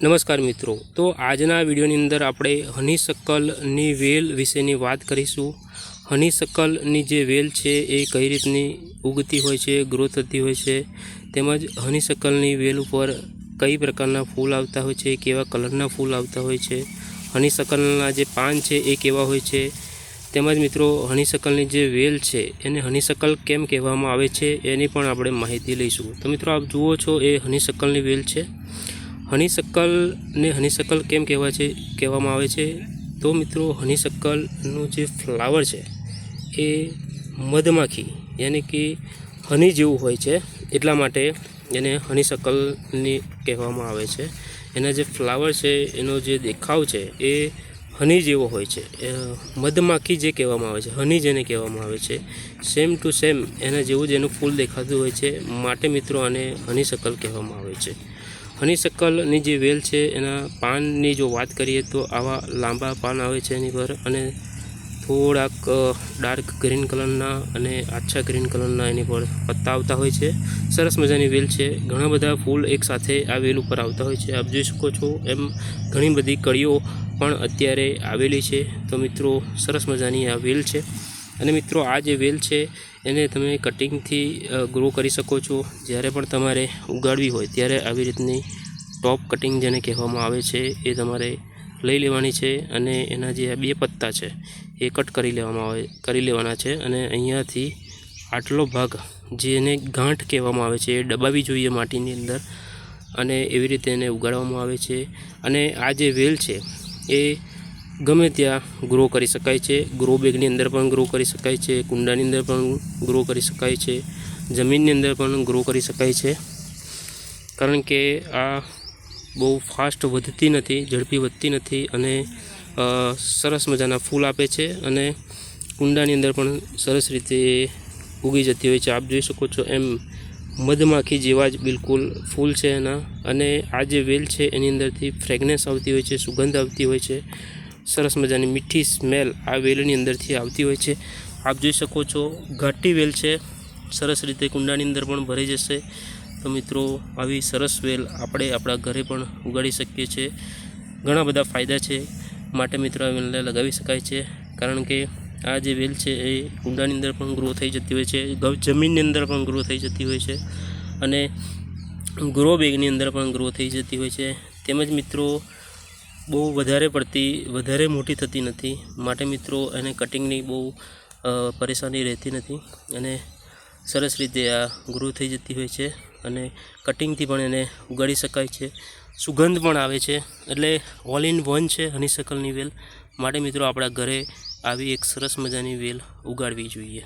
નમસ્કાર મિત્રો. તો આજના વિડીયોની અંદર આપણે હનીસક્કલની વેલ વિશેની વાત કરીશું. હનીસક્કલની જે વેલ છે એ કઈ રીતની ઉગતી હોય છે ગ્રો થતી હોય છે, તેમજ હનીસક્કલની વેલ ઉપર કઈ પ્રકારના ફૂલ આવતા હોય છે, કેવા કલરના ફૂલ આવતા હોય છે હનીસક્કલના જે પાન છે એ કેવા હોય છે, તેમજ મિત્રો હનીસક્કલની જે વેલ છે એને હનીસક્કલ કેમ કહેવામાં આવે છે એની પણ આપણે માહિતી લઈશું. તો મિત્રો આપ જુઓ છો એ હનીસક્કલની વેલ છે. હનીસક્કલને હનીસક્કલ કેમ કહેવાય છે, કહેવામાં આવે છે? તો મિત્રો હનીસક્કલનું જે ફ્લાવર છે, એ મધમાખી, યાની કે હની જેવું હોય છે. એટલા માટે એને હનીસક્કલની કહેવામાં આવે છે. એના જે ફ્લાવર છે, એનો જે દેખાવ છે, એ હની જેવો હોય છે. મધમાખી જે કહેવામાં આવે છે, હની જેને કહેવામાં આવે છે સેમ ટુ સેમ એના જેવું જ એનું ફૂલ દેખાતું હોય છે. માટે મિત્રો આને હનીસક્કલ કહેવામાં આવે છે. હનીસક્કલની જે વેલ છે, એના પાનની જો વાત કરીએ તો આવા લાંબા પાન આવે છે એની પર અને થોડાક ડાર્ક ગ્રીન કલરના અને આછા ગ્રીન કલરના એની પર પત્તા આવતા હોય છે. સરસ મજાની વેલ છે. ઘણા બધા ફૂલ એકસાથે આ વેલ ઉપર આવતા હોય છે. આપ જોઈ શકો છો એમ ઘણી બધી કળીઓ પણ અત્યારે આવેલી છે. તો મિત્રો, સરસ મજાની આ વેલ છે. અને મિત્રો, આ જે વેલ છે, એને તમે કટિંગથી ગ્રો કરી શકો છો. જ્યારે પણ તમારે ઉગાડવી હોય, ત્યારે આવી રીતની ટોપ કટિંગ જેને કહેવામાં આવે છે, એ તમારે લઈ લેવાની છે અને એના જે આ બે પત્તા છે, એ કટ કરી લેવામાં આવે, કરી લેવાના છે અને અહીંયાથી આટલો ભાગ, જેને ગાંઠ કહેવામાં આવે છે, એ દબાવી જોઈએ માટીની અંદર અને એવી રીતે એને ઉગાડવામાં આવે છે. અને આ જે વેલ છે, એ ગમે ત્યાં ગ્રો કરી શકાય છે. ગ્રો બેગની અંદર પણ ગ્રો કરી શકાય છે. કુંડાની અંદર પણ ગ્રો કરી શકાય છે. જમીનની અંદર પણ ગ્રો કરી શકાય છે. કારણ કે આ બહુ ફાસ્ટ વધતી નથી, ઝડપી વધતી નથી અને સરસ મજાના ફૂલ આપે છે અને કુંડાની અંદર પણ સરસ રીતે ઉગી જતી હોય છે. આપ જોઈ શકો છો એમ મધમાખી જેવા જ બિલકુલ ફૂલ છે એના અને આ જે વેલ છે એની અંદરથી ફ્રેગનેન્સ આવતી હોય છે, સુગંધ આવતી હોય છે. સરસ મજાની મીઠી સ્મેલ આ વેલની અંદરથી આવતી હોય છે. આપ જોઈ શકો છો, ઘાટી વેલ છે. સરસ રીતે કુંડાની અંદર પણ ભરાઈ જશે. તો મિત્રો, આવી સરસ વેલ આપણે આપણા ઘરે પણ ઉગાડી શકીએ છીએ ઘણા બધા ફાયદા છે. માટે મિત્રો, આ વેલને લગાવી શકાય છે. કારણ કે આ જે વેલ છે, એ કુંડાની અંદર પણ ગ્રો થઈ જતી હોય છે. જમીનની અંદર પણ ગ્રો થઈ જતી હોય છે. અને ગ્રો બેગની અંદર પણ ગ્રો થઈ જતી હોય છે. તેમજ મિત્રો બહુ વધારે પડતી, વધારે મોટી થતી નથી. માટે મિત્રો, એને કટિંગની બહુ પરેશાની રહેતી નથી. અને સરસ રીતે આ ગ્રો થઈ જતી હોય છે. અને કટિંગથી પણ એને ઉગાડી શકાય છે. સુગંધ પણ આવે છે. એટલે ઓલ ઇન વન છે હનીસકલની વેલ. માટે મિત્રો, આપણા ઘરે આવી એક સરસ મજાની વેલ ઉગાડવી જોઈએ.